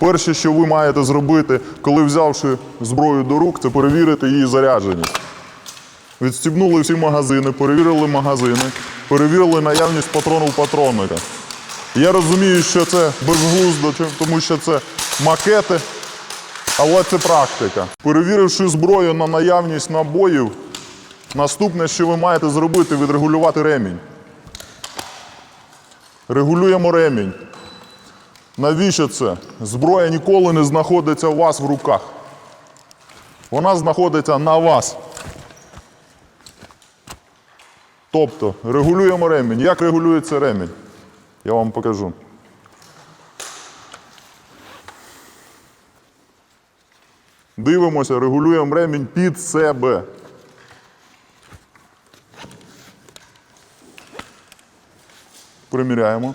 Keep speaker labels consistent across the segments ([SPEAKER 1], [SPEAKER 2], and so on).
[SPEAKER 1] Перше, що ви маєте зробити, коли взявши зброю до рук, це перевірити її зарядженість. Відстібнули всі магазини, перевірили магазини, перевірили наявність патрону у патронника. Я розумію, що це безглуздо, тому що це макети, але це практика. Перевіривши зброю на наявність набоїв, наступне, що ви маєте зробити, відрегулювати ремінь. Регулюємо ремінь. Навіщо це? Зброя ніколи не знаходиться у вас в руках. Вона знаходиться на вас. Тобто регулюємо ремінь. Як регулюється ремінь? Я вам покажу. Дивимося, регулюємо ремінь під себе. Приміряємо.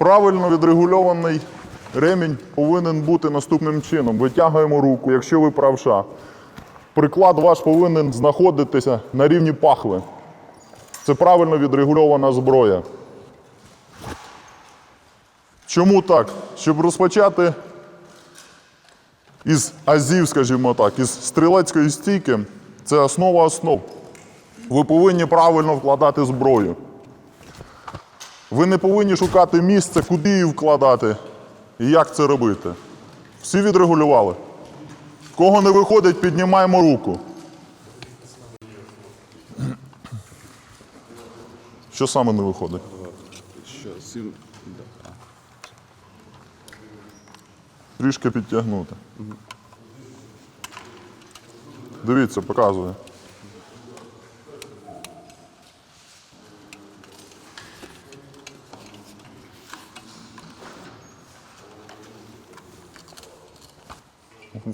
[SPEAKER 1] Правильно відрегульований ремінь повинен бути наступним чином. Витягуємо руку, якщо ви правша. Приклад ваш повинен знаходитися на рівні пахви. Це правильно відрегульована зброя. Чому так? Щоб розпочати із азів, скажімо так, із стрілецької стійки, це основа основ. Ви повинні правильно вкладати зброю. Ви не повинні шукати місце, куди її вкладати і як це робити. Всі відрегулювали. Кого не виходить, піднімаємо руку. Що саме не виходить? Трішки підтягнути. Дивіться, показує.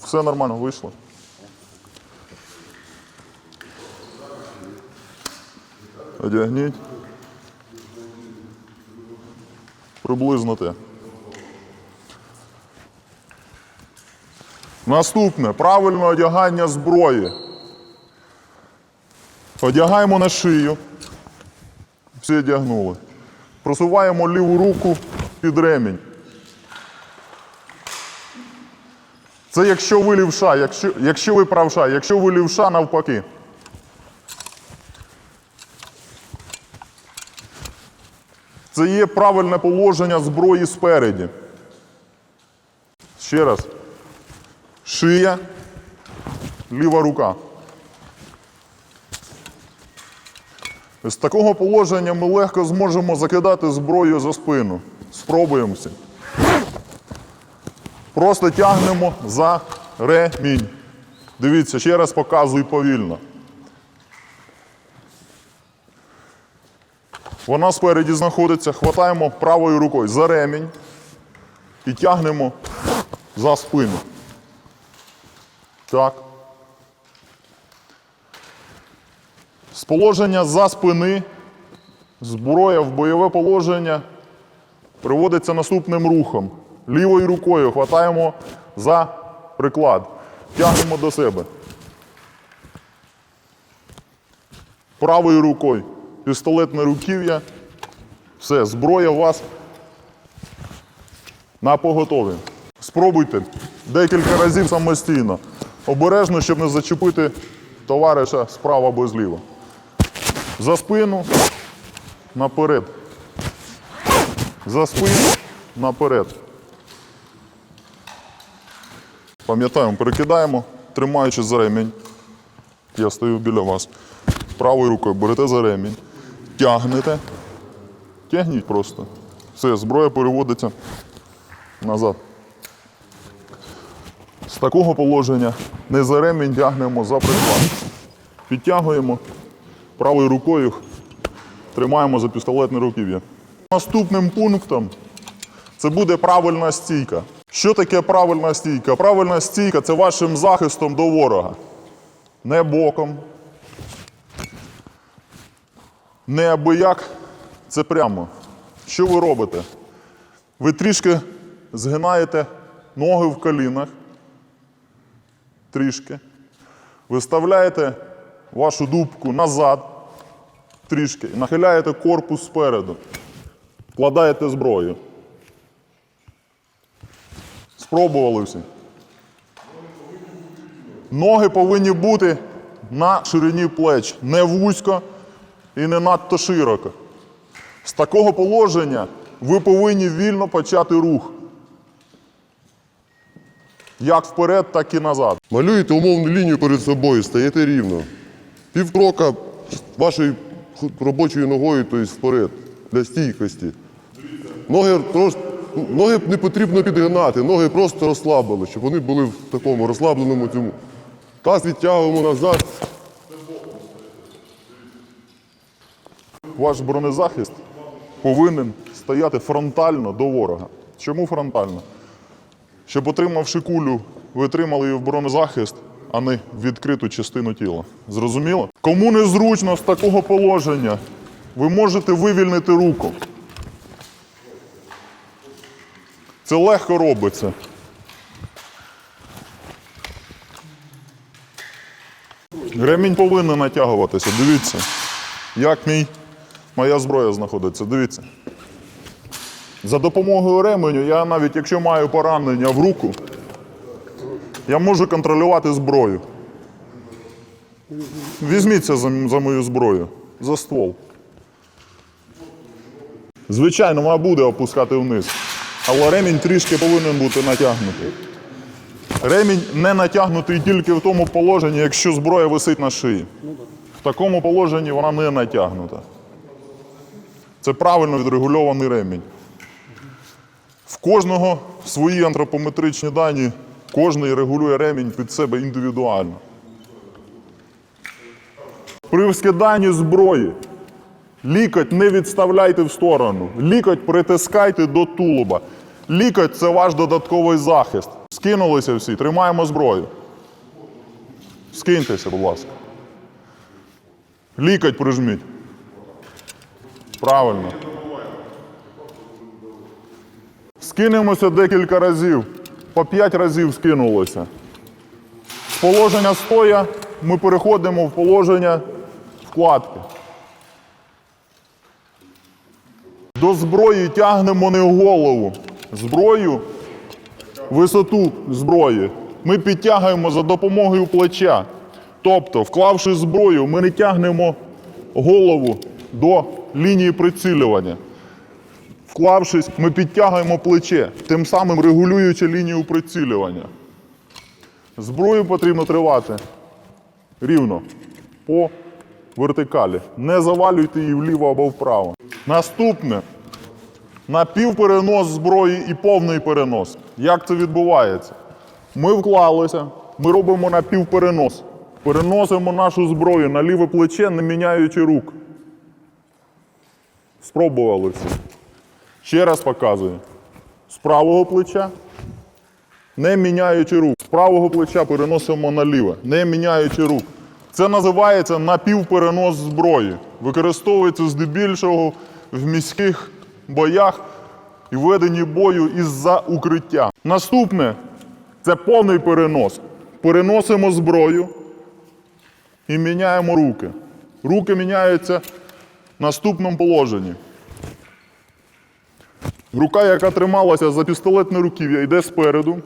[SPEAKER 1] Все нормально вийшло. Одягніть. Приблизно те. Наступне правильне одягання зброї. Одягаємо на шию. Всі одягнули. Просуваємо ліву руку під ремінь. Це якщо ви лівша, якщо, якщо ви правша, якщо ви лівша, навпаки. Це є правильне положення зброї спереді. Ще раз. Шия, ліва рука. З такого положення ми легко зможемо закидати зброю за спину. Спробуємо всі. Просто тягнемо за ремінь. Дивіться, ще раз показую повільно. Вона спереді знаходиться, хватаємо правою рукою за ремінь і тягнемо за спину. Так. З положення за спини зброя в бойове положення приводиться наступним рухом. Лівою рукою хватаємо за приклад. Тягнемо до себе. Правою рукою пістолетне руків'я. Все, зброя у вас на поготові. Спробуйте декілька разів самостійно. Обережно, щоб не зачепити товариша справа або зліва. За спину, наперед. За спину, наперед. Пам'ятаємо, перекидаємо, тримаючи за ремінь. Я стою біля вас. Правою рукою берете за ремінь, тягнете. Тягніть просто. Все, зброя переводиться назад. З такого положення не за ремінь тягнемо за приклад. Підтягуємо правою рукою, тримаємо за пістолетне руків'я. Наступним пунктом це буде правильна стійка. Що таке правильна стійка? Правильна стійка це вашим захистом до ворога. Не боком. Не абияк, це прямо. Що ви робите? Ви трішки згинаєте ноги в колінах. Трішки. Виставляєте вашу дубку назад трішки нахиляєте корпус спереду. Вкладаєте зброю. Спробували всі. Ноги повинні бути на ширині плеч, не вузько і не надто широко. З такого положення ви повинні вільно почати рух. Як вперед, так і назад.
[SPEAKER 2] Малюєте умовну лінію перед собою, стаєте рівно. Півкрока вашою робочою ногою, тобто вперед, для стійкості. Ноги, трош... ноги не потрібно підгинати, ноги просто розслабили, щоб вони були в такому розслабленому цьому. Таз відтягуємо назад.
[SPEAKER 1] Ваш бронезахист повинен стояти фронтально до ворога. Чому фронтально? Щоб отримавши кулю, ви отримали її в бронезахист, а не в відкриту частину тіла. Зрозуміло? Кому незручно з такого положення, ви можете вивільнити руку. Це легко робиться. Ремінь повинен натягуватися. Дивіться, як мій, моя зброя знаходиться. Дивіться. За допомогою ременю я навіть якщо маю поранення в руку, я можу контролювати зброю. Візьміться за, за мою зброю, за ствол. Звичайно, вона буде опускати вниз. Але ремінь трішки повинен бути натягнутий. Ремінь не натягнутий тільки в тому положенні, якщо зброя висить на шиї. В такому положенні вона не натягнута. Це правильно відрегульований ремінь. В кожного свої антропометричні дані, кожний регулює ремінь під себе індивідуально. При скиданні зброї лікоть не відставляйте в сторону. Лікоть притискайте до тулуба. Лікоть це ваш додатковий захист. Скинулися всі, тримаємо зброю. Скиньтеся, будь ласка. Лікоть прижміть. Правильно. Скинемося декілька разів. По п'ять разів скинулося. Положення стоя ми переходимо в положення вкладки. До зброї тягнемо не голову. Зброю, висоту зброї ми підтягуємо за допомогою плеча. Тобто, вклавши зброю, ми не тягнемо голову до лінії прицілювання. Вклавшись, ми підтягуємо плече, тим самим регулюючи лінію прицілювання. Зброю потрібно тривати рівно по вертикалі. Не завалюйте її вліво або вправо. Наступне напівперенос зброї і повний перенос. Як це відбувається? Ми вклалися, ми робимо напівперенос. Переносимо нашу зброю на ліве плече, не міняючи рук. Спробували всі. Ще раз показую. З правого плеча, не міняючи рук. З правого плеча переносимо на ліве, не міняючи рук. Це називається напівперенос зброї. Використовується здебільшого в міських боях і веденні бою із-за укриття. Наступне це повний перенос. Переносимо зброю і міняємо руки. Руки міняються в наступному положенні. Рука, яка трималася за пістолетне руків'я, йде спереду.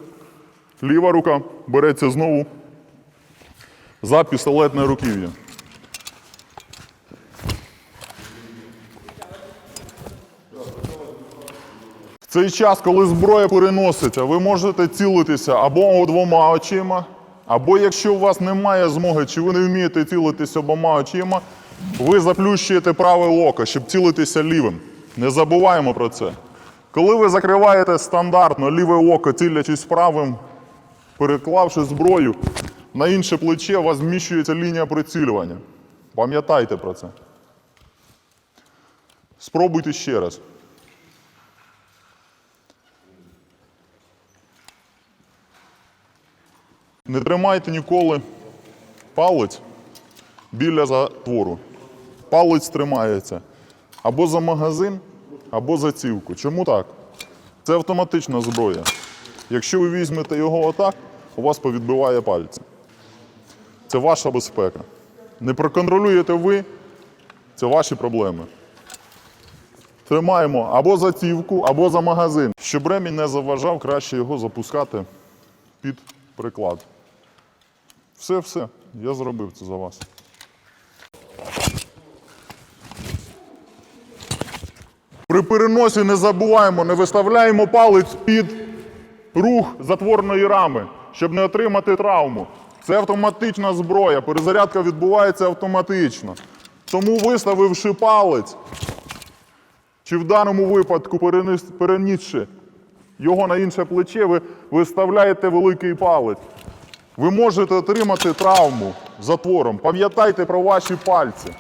[SPEAKER 1] Ліва рука береться знову за пістолетне руків'я. Цей час, коли зброя переноситься, ви можете цілитися або двома очима, або якщо у вас немає змоги, чи ви не вмієте цілитися обома очима, ви заплющуєте праве око, щоб цілитися лівим. Не забуваємо про це. Коли ви закриваєте стандартно ліве око, цілячись правим, переклавши зброю, на інше плече у вас зміщується лінія прицілювання. Пам'ятайте про це. Спробуйте ще раз. Не тримайте ніколи палець біля затвору. Палець тримається або за магазин, або за цівку. Чому так? Це автоматична зброя. Якщо ви візьмете його отак, у вас повідбиває пальці. Це ваша безпека. Не проконтролюєте ви, це ваші проблеми. тримаємо або за цівку, або за магазин. Щоб ремінь не заважав, краще його запускати під приклад. Все, все, я зробив це за вас. При переносі не забуваємо, не виставляємо палець під рух затворної рами, щоб не отримати травму. Це автоматична зброя, перезарядка відбувається автоматично. Тому виставивши палець, чи в даному випадку перенісши його на інше плече, ви виставляєте великий палець. Ви можете отримати травму затвором. Пам'ятайте про ваші пальці.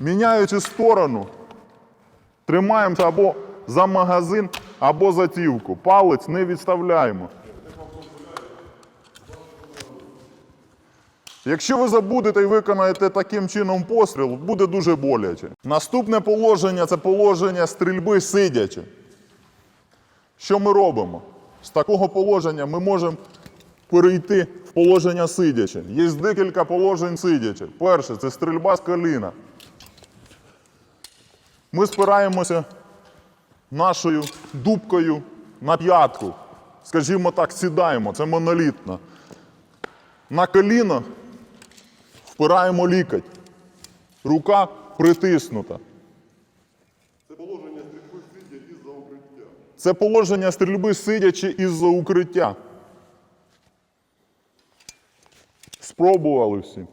[SPEAKER 1] Міняючи сторону, тримаємося або за магазин, або за цівку. Палець не відставляємо. Якщо ви забудете і виконаєте таким чином постріл, буде дуже боляче. Наступне положення це положення стрільби сидячи. Що ми робимо? З такого положення ми можемо перейти в положення сидячи. Є декілька положень сидячи. Перше це стрільба з коліна. Ми спираємося нашою дубкою на п'ятку. Скажімо так, сідаємо, це монолітно. На коліно впираємо лікоть. Рука притиснута.
[SPEAKER 2] Це положення стрільби сидя із-за укриття.
[SPEAKER 1] Це положення стрільби сидячи із-за укриття. Спробували всі.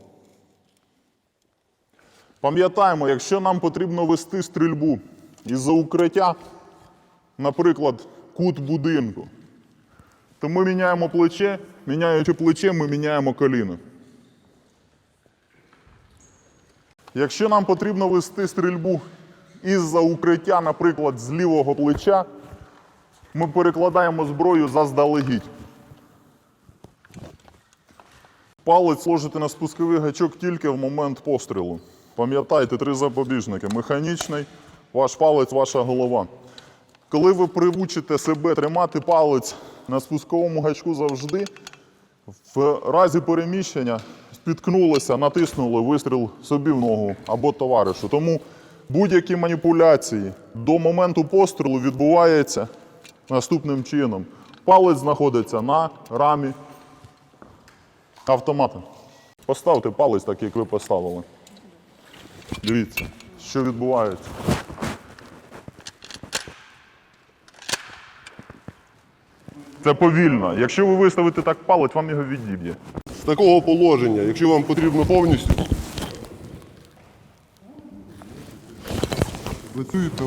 [SPEAKER 1] Пам'ятаємо, якщо нам потрібно вести стрільбу із-за укриття, наприклад, кут будинку, то ми міняємо плече, міняючи плече, ми міняємо коліно. Якщо нам потрібно вести стрільбу із-за укриття, наприклад, з лівого плеча, ми перекладаємо зброю заздалегідь. Палець ложите на спусковий гачок тільки в момент пострілу. Пам'ятайте, три запобіжники: механічний, ваш палець, ваша голова. Коли ви привучите себе тримати палець на спусковому гачку завжди, в разі переміщення спіткнулися, натиснули вистріл собі в ногу або товаришу. Тому будь-які маніпуляції до моменту пострілу відбуваються наступним чином. Палець знаходиться на рамі автомата. Поставте палець так, як ви поставили. Дивіться, що відбувається. Це повільно. Якщо ви виставите так палець, вам його відіб'є.
[SPEAKER 2] З такого положення, якщо вам потрібно повністю, працюєте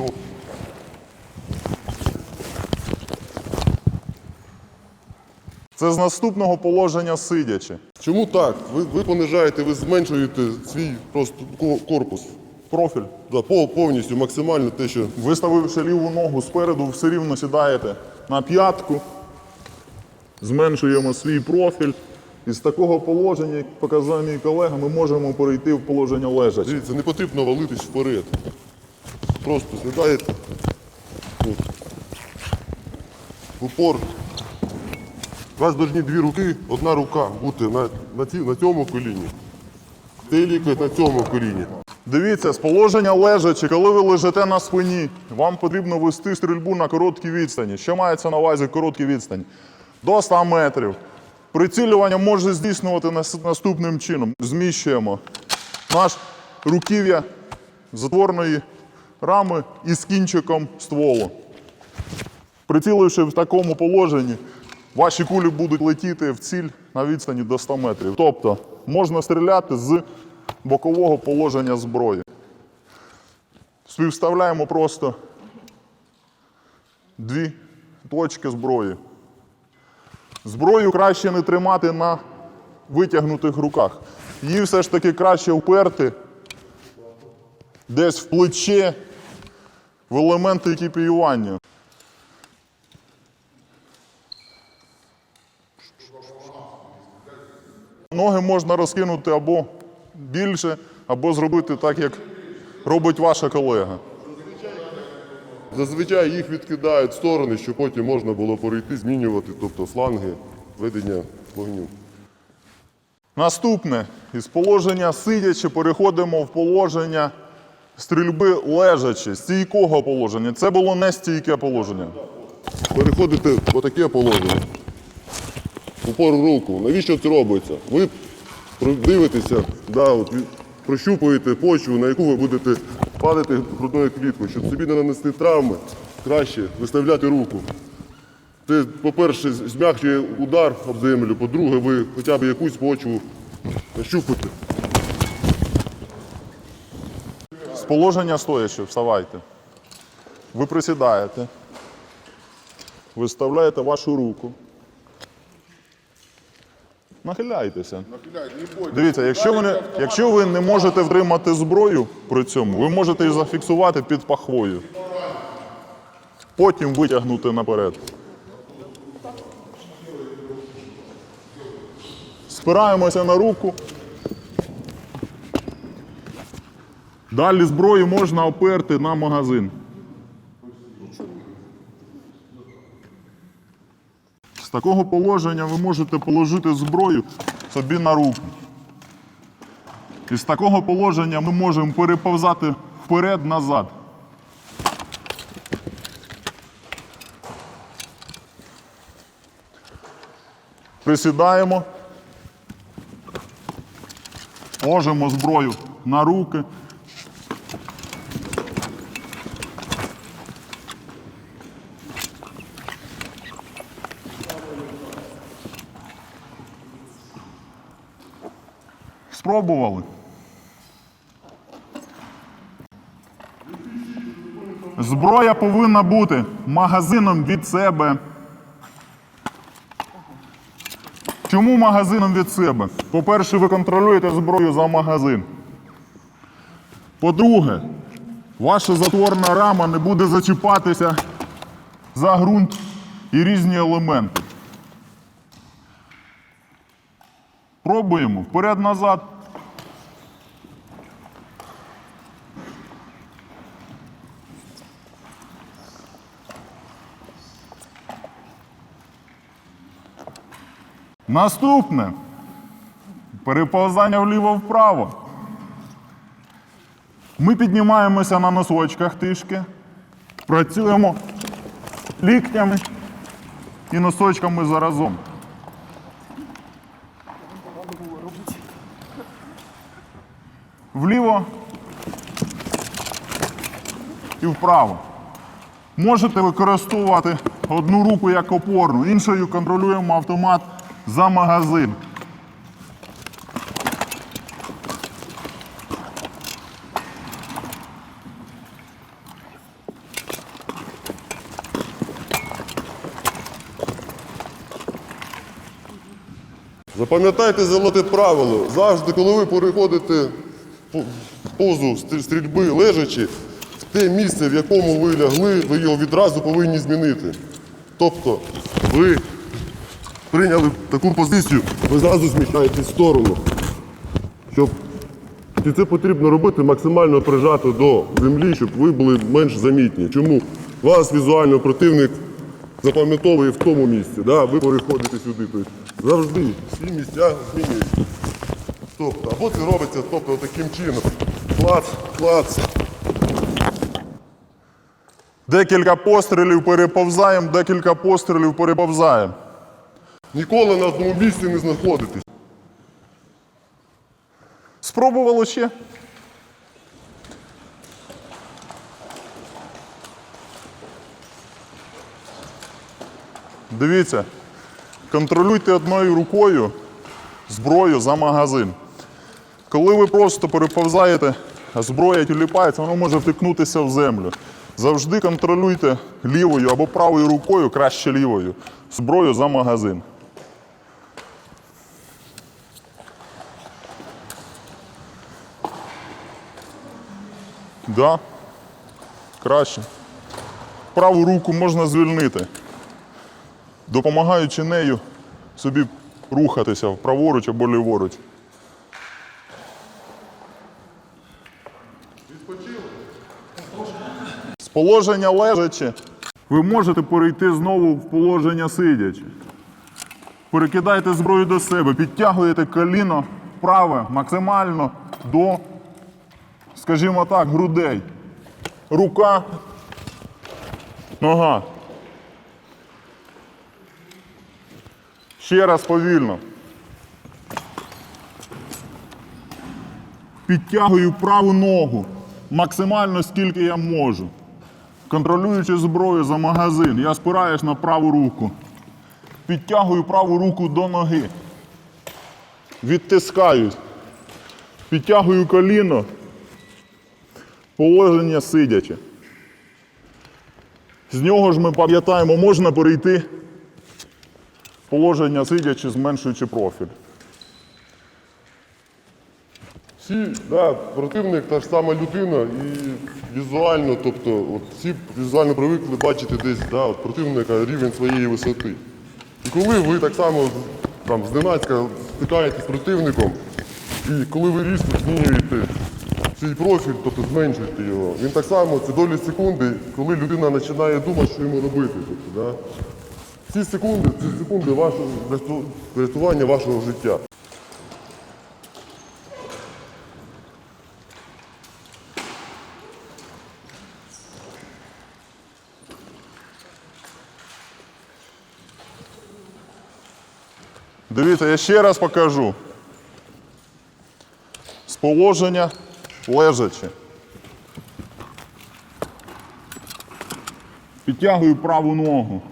[SPEAKER 1] Це з наступного положення сидячи.
[SPEAKER 2] Чому так? Ви, ви понижаєте, ви зменшуєте свій просто корпус.
[SPEAKER 1] Профіль.
[SPEAKER 2] Да, повністю, максимально те, що
[SPEAKER 1] Виставивши ліву ногу спереду, все рівно сідаєте на п'ятку, зменшуємо свій профіль. І з такого положення, як показав мій колега, ми можемо перейти в положення лежачи.
[SPEAKER 2] Дивіться, не потрібно валитись вперед. Просто сідаєте. В упор. У вас повинні дві руки, одна рука бути на, на, ці, на цьому коліні. Цей лікоть на цьому коліні.
[SPEAKER 1] Дивіться, з положення лежачи, коли ви лежите на спині, вам потрібно вести стрільбу на короткій відстані. Що мається на увазі короткі відстані? До 100 метрів. Прицілювання може здійснювати наступним чином. Зміщуємо наш руків'я затворної рами із кінчиком стволу. Приціливши в такому положенні, ваші кулі будуть летіти в ціль на відстані до 100 метрів. Тобто можна стріляти з бокового положення зброї. Співставляємо просто дві точки зброї. Зброю краще не тримати на витягнутих руках. Її все ж таки краще вперти десь в плече, в елементи екіпіювання. Ноги можна розкинути або більше, або зробити так, як робить ваша колега.
[SPEAKER 2] Зазвичай їх відкидають в сторони, щоб потім можна було перейти, змінювати, тобто фланги ведення вогню.
[SPEAKER 1] Наступне із положення сидячи переходимо в положення стрільби лежачи, стійкого положення. Це було не стійке положення.
[SPEAKER 2] Переходите в отаке положення. Упор руку. Навіщо це робиться? Ви дивитеся, да, от, прощупуєте почву, на яку ви будете падати грудною кліткою, щоб собі не нанести травми, краще виставляти руку. Це, по-перше, змягчує удар об землю, по-друге, ви хоча б якусь почву нащупаєте.
[SPEAKER 1] З положення стоячи, вставайте. Ви присідаєте. Виставляєте вашу руку. Нахиляйтеся. Дивіться, якщо ви, не, якщо ви не можете втримати зброю при цьому, ви можете її зафіксувати під пахвою. Потім витягнути наперед. Спираємося на руку. Далі зброю можна оперти на магазин. З такого положення ви можете положити зброю собі на руку. І з такого положення ми можемо переповзати вперед-назад. Присідаємо. Ложимо зброю на руки. Спробували. Зброя повинна бути магазином від себе. Чому магазином від себе? По-перше, ви контролюєте зброю за магазин. По-друге, ваша затворна рама не буде зачіпатися за ґрунт і різні елементи. Пробуємо вперед-назад. Наступне. Переповзання вліво-вправо. Ми піднімаємося на носочках трішки, працюємо ліктями і носочками заразом. Вліво і вправо. Можете використовувати одну руку як опорну, іншою контролюємо автомат за магазин.
[SPEAKER 2] Запам'ятайте золоте правило. Завжди, коли ви переходите позу стрільби лежачи, в те місце, в якому ви лягли, ви його відразу повинні змінити. Тобто ви прийняли таку позицію, ви зразу зміщаєтесь в сторону. Щоб і це потрібно робити максимально прижато до землі, щоб ви були менш замітні. Чому вас візуально противник запам'ятовує в тому місці, да? ви переходите сюди. Тобто завжди всі місця змінюються. Тобто, або це робиться тобто, таким чином. Клац, клац.
[SPEAKER 1] Декілька пострілів переповзаємо, декілька пострілів переповзаємо.
[SPEAKER 2] Ніколи на одному місці не знаходитесь.
[SPEAKER 1] Спробували ще? Дивіться, контролюйте одною рукою зброю за магазин. Коли ви просто переповзаєте, зброя тіліпається, воно може втикнутися в землю. Завжди контролюйте лівою або правою рукою, краще лівою, зброю за магазин. Да, краще. Праву руку можна звільнити, допомагаючи нею собі рухатися праворуч або ліворуч. Положення лежачи ви можете перейти знову в положення сидячи. Перекидайте зброю до себе, підтягуєте коліно праве максимально до скажімо так, грудей. Рука, нога. Ще раз повільно. Підтягую праву ногу максимально скільки я можу. Контролюючи зброю за магазин, я спираюсь на праву руку. Підтягую праву руку до ноги. Відтискаюсь. Підтягую коліно. Положення сидячи. З нього ж ми пам'ятаємо, можна перейти положення сидячи, зменшуючи профіль.
[SPEAKER 2] Всі, да, противник та ж сама людина і візуально, тобто, от всі візуально привикли бачити десь да, от противника рівень своєї висоти. І коли ви так само там, зненацька стикаєтесь з противником, і коли ви різко змінюєте свій профіль, тобто зменшуєте його, він так само, це долі секунди, коли людина починає думати, що йому робити. Тобто, да. Ці секунди, ці секунди вашого врятування вашого життя.
[SPEAKER 1] Дивіться, я ще раз покажу. З положення лежачи. Підтягую праву ногу.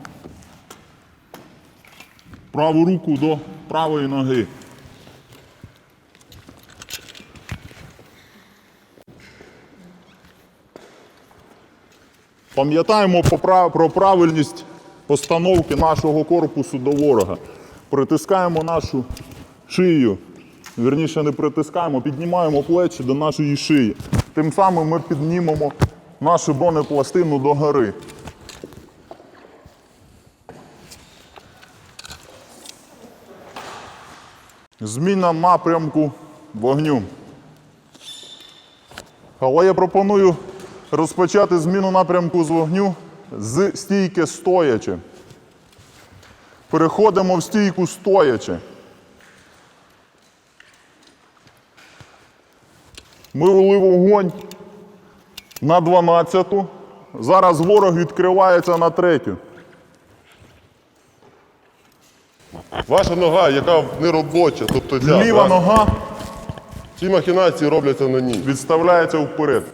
[SPEAKER 1] Праву руку до правої ноги. Пам'ятаємо про правильність постановки нашого корпусу до ворога. Притискаємо нашу шию. Вірніше не притискаємо, піднімаємо плечі до нашої шиї. Тим самим ми піднімемо нашу бронепластину до гори. Зміна напрямку вогню. Але я пропоную розпочати зміну напрямку з вогню з стійки стоячи. Переходимо в стійку стоячи. Ми вели вогонь на 12-ту. Зараз ворог відкривається на третю.
[SPEAKER 2] Ваша нога, яка не робоча, тобто ця,
[SPEAKER 1] Ліва
[SPEAKER 2] да,
[SPEAKER 1] нога
[SPEAKER 2] ці махінації робляться на ній.
[SPEAKER 1] відставляється вперед.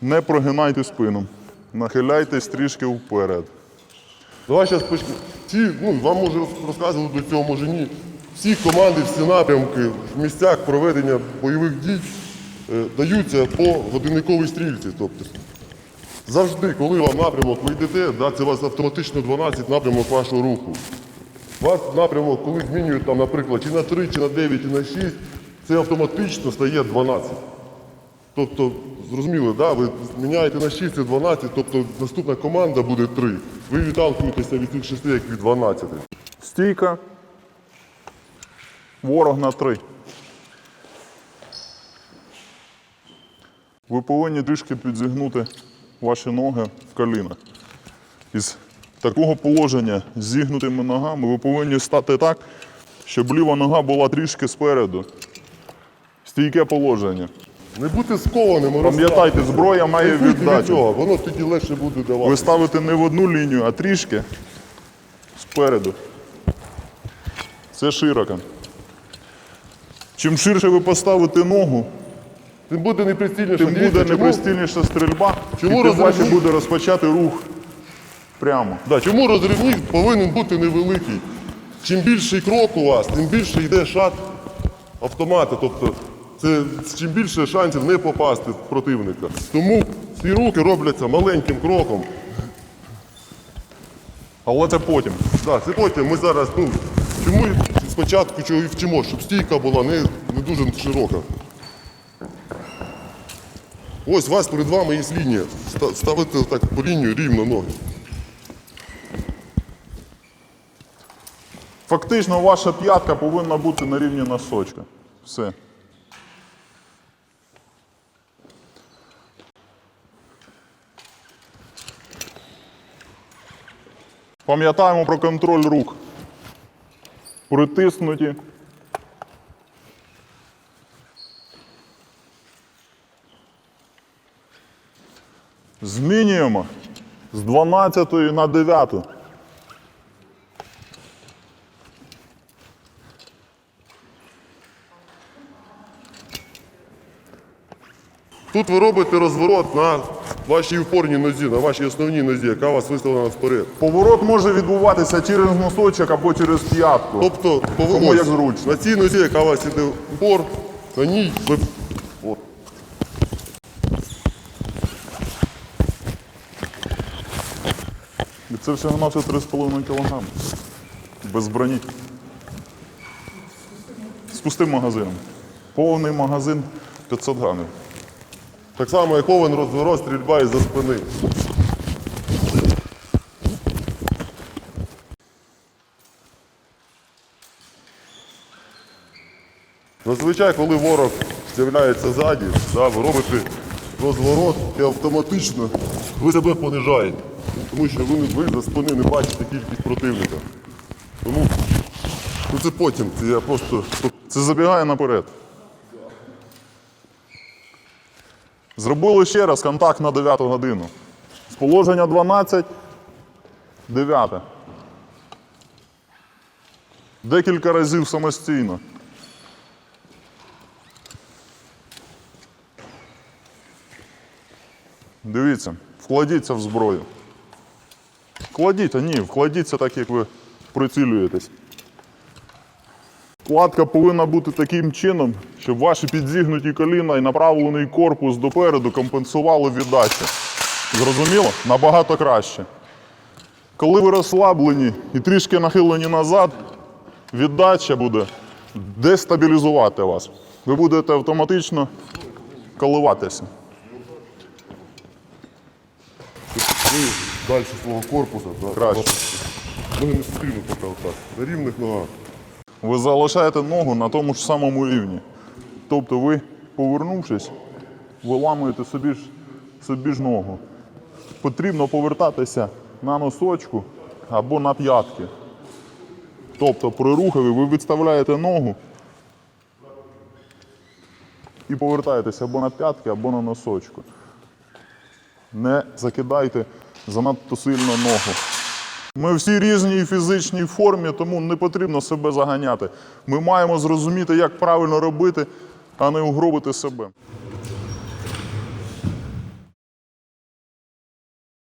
[SPEAKER 1] Не прогинайте спину. Нахиляйтесь трішки вперед.
[SPEAKER 2] Давай зараз почнемо. Ці, ну, вам може роз- розказували до цього, може ні. Всі команди, всі напрямки в місцях проведення бойових дій е, даються по годинниковій стрільці. Тобто, завжди, коли вам напрямок ви йдете, да, це у вас автоматично 12 напрямок вашого руху. Вас напрямок, коли змінюють, там, наприклад, чи на 3, чи на 9, чи на 6, це автоматично стає 12. Тобто, зрозуміло, да, ви міняєте на 6, це 12, тобто наступна команда буде 3. Ви відталкуєтеся від цих 6, як від 12.
[SPEAKER 1] Стійка. Ворог на три. Ви повинні трішки підзігнути ваші ноги в коліна. Із такого положення з зігнутими ногами ви повинні стати так, щоб ліва нога була трішки спереду. Стійке положення.
[SPEAKER 2] Не бути скованим,
[SPEAKER 1] Пам'ятайте, зброя має
[SPEAKER 2] від
[SPEAKER 1] віддачу.
[SPEAKER 2] цього, воно тоді легше буде давати.
[SPEAKER 1] Ви ставите не в одну лінію, а трішки спереду. Це широко. Чим ширше ви поставите ногу,
[SPEAKER 2] Тим буде неприцільніше.
[SPEAKER 1] тим
[SPEAKER 2] Дивіться,
[SPEAKER 1] буде
[SPEAKER 2] чому-
[SPEAKER 1] непристільніша стрільба,
[SPEAKER 2] чому
[SPEAKER 1] і тим важче буде розпочати рух прямо.
[SPEAKER 2] Да, чому розривник повинен бути невеликий? Чим більший крок у вас, тим більше йде шат автомата. Тобто це чим більше шансів не попасти в противника. Тому ці руки робляться маленьким кроком.
[SPEAKER 1] Але це потім.
[SPEAKER 2] Да, це потім ми зараз, ну, чому спочатку чого і вчимо, щоб стійка була не, не дуже широка. Ось у вас перед вами є лінія. Ставите так по лінію рівно ноги.
[SPEAKER 1] Фактично, ваша п'ятка повинна бути на рівні носочка. Все. Пам'ятаємо про контроль рук. Притиснуті. Змінюємо з 12 на 9.
[SPEAKER 2] Тут ви робите розворот на вашій упорній нозі, на вашій основній нозі, яка у вас виставлена вперед.
[SPEAKER 1] Поворот може відбуватися через носочок або через п'ятку.
[SPEAKER 2] Тобто,
[SPEAKER 1] Кому як зручно.
[SPEAKER 2] на цій нозі, яка у вас іде упор, на ній ви.
[SPEAKER 1] І це всього на 3,5 кг. Без броні. З пустим магазином. Повний магазин 500 грамів.
[SPEAKER 2] Так само, як повен розворот, стрільба із-за спини. Зазвичай, коли ворог з'являється ззаді, да, ви робите розворот і автоматично ви себе понижаєте. Тому що ви, ви за спини не бачите кількість противника. Тому ну, це потім, це я просто
[SPEAKER 1] Це забігає наперед. Зробили ще раз контакт на 9 годину. З положення 12, 9. Декілька разів самостійно. Дивіться, вкладіться в зброю. Вкладіть, ні, вкладіться так, як ви прицілюєтесь. Вкладка повинна бути таким чином, щоб ваші підзігнуті коліна і направлений корпус допереду компенсували віддачу. Зрозуміло? Набагато краще. Коли ви розслаблені і трішки нахилені назад, віддача буде дестабілізувати вас. Ви будете автоматично коливатися.
[SPEAKER 2] далі свого корпусу. Да,
[SPEAKER 1] Краще.
[SPEAKER 2] Вони не поки отак. На рівних ногах.
[SPEAKER 1] Ви залишаєте ногу на тому ж самому рівні. Тобто ви, повернувшись, виламуєте собі ж, собі ж ногу. Потрібно повертатися на носочку або на п'ятки. Тобто при рухові ви відставляєте ногу і повертаєтеся або на п'ятки, або на носочку. Не закидайте занадто сильно ногу. Ми всі різні в фізичній формі, тому не потрібно себе заганяти. Ми маємо зрозуміти, як правильно робити, а не угробити себе.